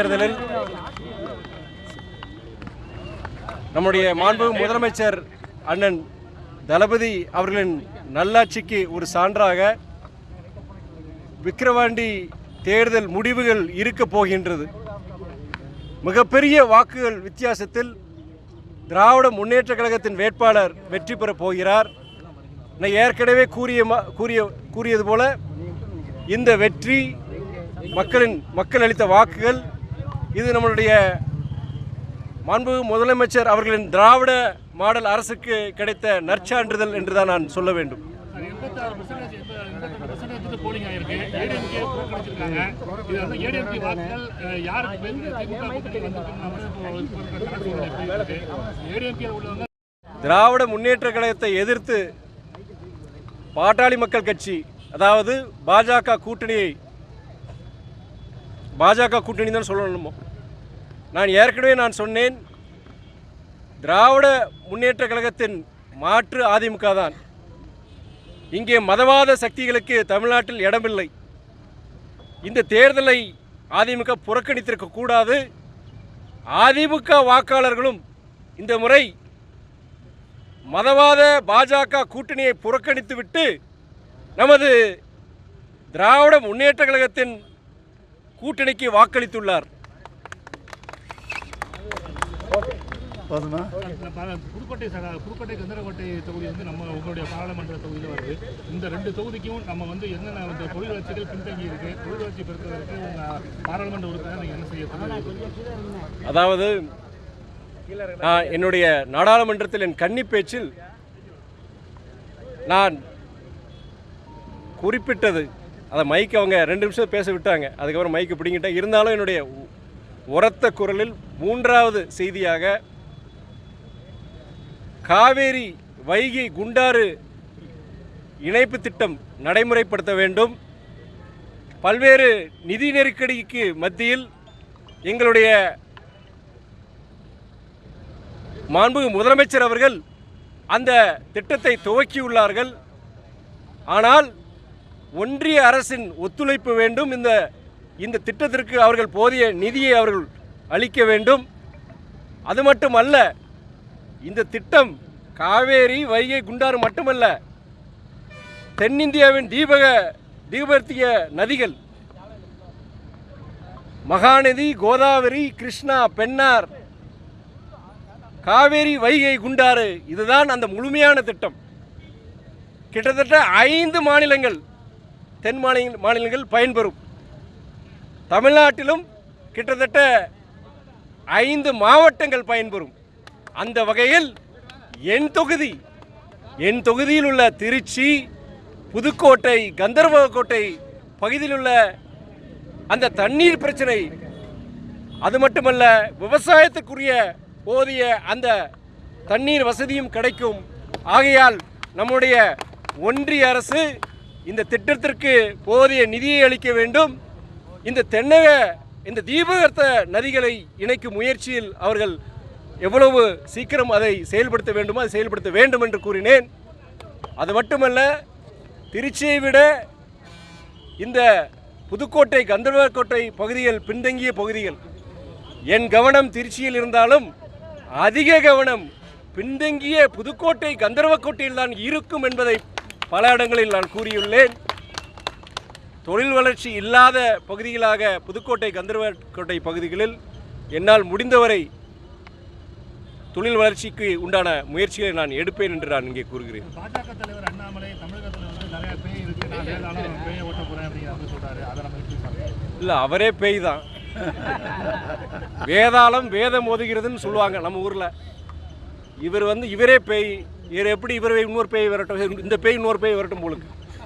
தேர்தலில் நம்முடைய மாண்பு முதலமைச்சர் அண்ணன் தளபதி அவர்களின் நல்லாட்சிக்கு ஒரு சான்றாக விக்கிரவாண்டி தேர்தல் முடிவுகள் இருக்க போகின்றது. மிகப்பெரிய வாக்குகள் வித்தியாசத்தில் திராவிட முன்னேற்ற கழகத்தின் வேட்பாளர் வெற்றி பெறப் போகிறார். நான் ஏற்கனவே கூறிய கூறிய கூறியது போல இந்த வெற்றி மக்களின் மக்கள் அளித்த வாக்குகள் இது நம்மளுடைய மாண்பு முதலமைச்சர் அவர்களின் திராவிட மாடல் அரசுக்கு கிடைத்த நற்சான்றிதழ் என்று தான் நான் சொல்ல வேண்டும். திராவிட முன்னேற்ற கழகத்தை எதிர்த்து பாட்டாளி மக்கள் கட்சி அதாவது பாஜக கூட்டணியை பாஜக கூட்டணி தான் சொல்லணுமோ? நான் ஏற்கனவே நான் சொன்னேன் திராவிட முன்னேற்ற கழகத்தின் மாற்று அதிமுக தான். இங்கே மதவாத சக்திகளுக்கு தமிழ்நாட்டில் இடமில்லை. இந்த தேர்தலை அதிமுக புறக்கணித்திருக்க கூடாது. அதிமுக வாக்காளர்களும் இந்த முறை மதவாத பாஜக கூட்டணியை புறக்கணித்துவிட்டு நமது திராவிட முன்னேற்ற கழகத்தின் கூட்டணிக்கு வாக்களித்துள்ளார். போதுமா? புதுக்கோட்டை புதுக்கோட்டை கந்தரக்கோட்டை தொகுதி வந்து நம்ம உங்களுடைய பாராளுமன்ற தொகுதியில் வருது. இந்த ரெண்டு தொகுதிக்கும் நம்ம வந்து என்னென்ன வந்து தொழில் வளர்ச்சிகள் பின்தங்கி இருக்கு தொழில் வளர்ச்சி பெருக்கிறதுக்கு உங்க பாராளுமன்ற உறுப்பினர் என்ன செய்ய? அதாவது நான் என்னுடைய நாடாளுமன்றத்தில் என் கன்னி பேச்சில் நான் குறிப்பிட்டது அதை மைக் அவங்க ரெண்டு நிமிஷம் பேச விட்டாங்க. அதுக்கப்புறம் மைக்கு பிடிங்கிட்டேன். இருந்தாலும் என்னுடைய உரத்த குரலில் மூன்றாவது செய்தியாக காவேரி வைகை குண்டாறு இணைப்பு திட்டம் நடைமுறைப்படுத்த வேண்டும். பல்வேறு நிதி நெருக்கடிக்கு மத்தியில் எங்களுடைய மாண்பு முதலமைச்சர் அவர்கள் அந்த திட்டத்தை துவக்கியுள்ளார்கள். ஆனால் ஒன்றிய அரசின் ஒத்துழைப்பு வேண்டும். இந்த இந்த திட்டத்திற்கு அவர்கள் போதிய நிதியை அவர்கள் அளிக்க வேண்டும். அது மட்டுமல்ல இந்த திட்டம் காவேரி வைகை குண்டாறு மட்டுமல்ல தென்னிந்தியாவின் தீபக தீபர்த்திய நதிகள் மகாநதி கோதாவரி கிருஷ்ணா பெண்ணார் காவேரி வைகை குண்டாறு இதுதான் அந்த முழுமையான திட்டம். கிட்டத்தட்ட ஐந்து மாநிலங்கள் தென் மாநில மாநிலங்கள் பயன்பெறும். தமிழ்நாட்டிலும் கிட்டத்தட்ட ஐந்து மாவட்டங்கள் பயன்பெறும். அந்த வகையில் என் தொகுதி என் தொகுதியில் உள்ள திருச்சி புதுக்கோட்டை கந்தர்வக்கோட்டை பகுதியில் உள்ள அந்த தண்ணீர் பிரச்சனை அது மட்டுமல்ல விவசாயத்துக்குரிய போதிய அந்த தண்ணீர் வசதியும் கிடைக்கும். ஆகையால் நம்முடைய ஒன்றிய அரசு இந்த திட்டத்திற்கு போதிய நிதியை அளிக்க வேண்டும். இந்த தென்னக இந்த தீபகர்த்த நதிகளை இணைக்கும் முயற்சியில் அவர்கள் எவ்வளவு சீக்கிரம் அதை செயல்படுத்த வேண்டுமோ அதை செயல்படுத்த வேண்டும் என்று கூறினேன். அது மட்டுமல்ல திருச்சியை விட இந்த புதுக்கோட்டை கந்தர்வக்கோட்டை பகுதிகள் பின்தங்கிய பகுதிகள் என் கவனம் திருச்சியில் இருந்தாலும் அதிக கவனம் பின்தங்கிய புதுக்கோட்டை கந்தர்வக்கோட்டையில் தான் இருக்கும் என்பதை பல இடங்களில் நான் கூறியுள்ளேன். தொழில் வளர்ச்சி இல்லாத பகுதிகளாக புதுக்கோட்டை கந்தர்வக்கோட்டை பகுதிகளில் என்னால் முடிந்தவரை தொழில் வளர்ச்சிக்கு உண்டான முயற்சிகளை நான் எடுப்பேன் என்று நான் இங்கே கூறுகிறேன். பாஜக தலைவர் அண்ணாமலை தமிழகத்துல வந்து நிறைய பேய் இருக்கு. நான் வேதாளம் பேயை ஓட்ட போறேன் அப்படிங்கிற மாதிரி சொல்றாரு. அதை நம்ம எப்படி பார்க்கணும்? இல்லை அவரே பேய் தான். வேதாளம் வேதம் ஓதுகிறதுன்னு சொல்லுவாங்க நம்ம ஊரில். இவர் வந்து இவரே பேய். இவர் எப்படி இவர் இன்னொரு பேய் வரட்டும் இந்த பேய் இன்னொரு பேய் வரட்டும் போலுக்கு.